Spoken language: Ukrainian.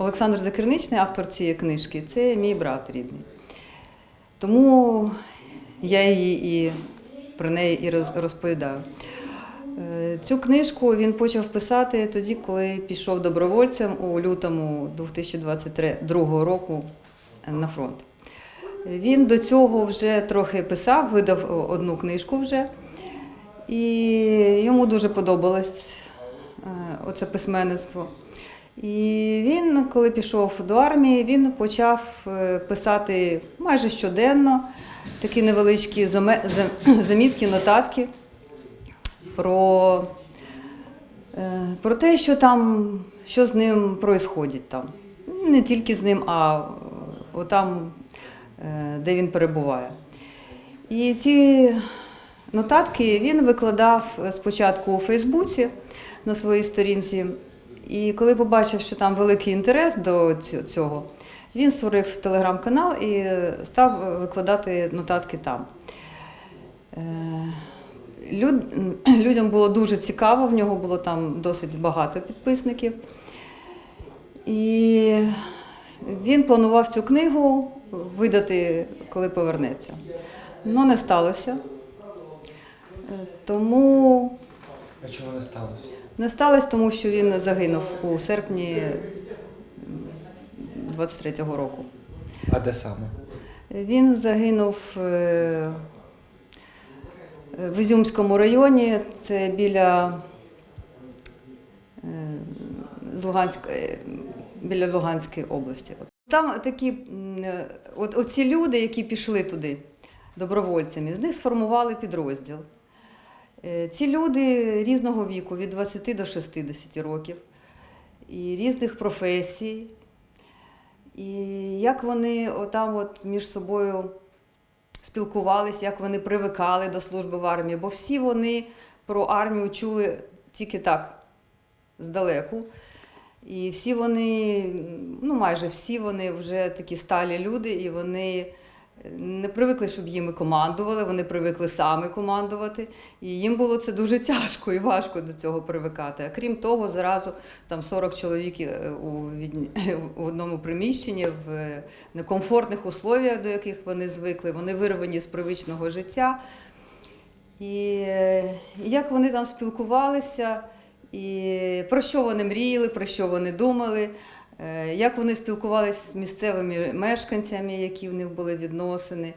Олександр Закирничний, автор цієї книжки, це мій брат рідний. Тому я її і про неї і розповідаю. Е, Цю книжку він почав писати тоді, коли пішов добровольцем у лютому 2022 року на фронт. Він до цього вже трохи писав, видав одну книжку вже. І йому дуже подобалось е, оце письменництво. І він, коли пішов до армії, він почав е, писати майже щоденно такі невеличкі замітки, нотатки про, е, про те, що там, що з ним происходить там. Не тільки з ним, а е, там, де він перебуває. І ці нотатки він викладав спочатку у Фейсбуці на своїй сторінці. І коли побачив, що там великий інтерес до цього, він створив телеграм-канал і став викладати нотатки там. Е, люд- Людям було дуже цікаво, в нього було там досить багато підписників. І він планував цю книгу видати, коли повернеться. Ну, не сталося. Е, Тому А чого не сталося? Не сталося, тому що він загинув у серпні 23-го року. А де саме? Він загинув е, в Ізюмському районі, це біля, е, з Луганськ- е, біля Луганської області. Там такі от, оці люди, які пішли туди добровольцями, з них сформували підрозділ. Е, Ці люди різного віку, від 20 до 60 років, і різних професій. І як вони отам от між собою спілкувалися, як вони привикали до служби в армії, бо всі вони про армію чули тільки так, здалеку. І всі вони, ну майже всі вони вже такі сталі люди, і вони не привикли, щоб їми командували, вони привикли самі командувати. І їм було це дуже тяжко і важко до цього привикати. А крім того, зразу там 40 чоловік е, у, у одному приміщенні в е, некомфортних условіях, до яких вони звикли, вони вирвані з привичного життя. І е, як вони там спілкувалися, і про що вони мріяли, про що вони думали, як вони спілкувалися з місцевими мешканцями, які в них були відносини.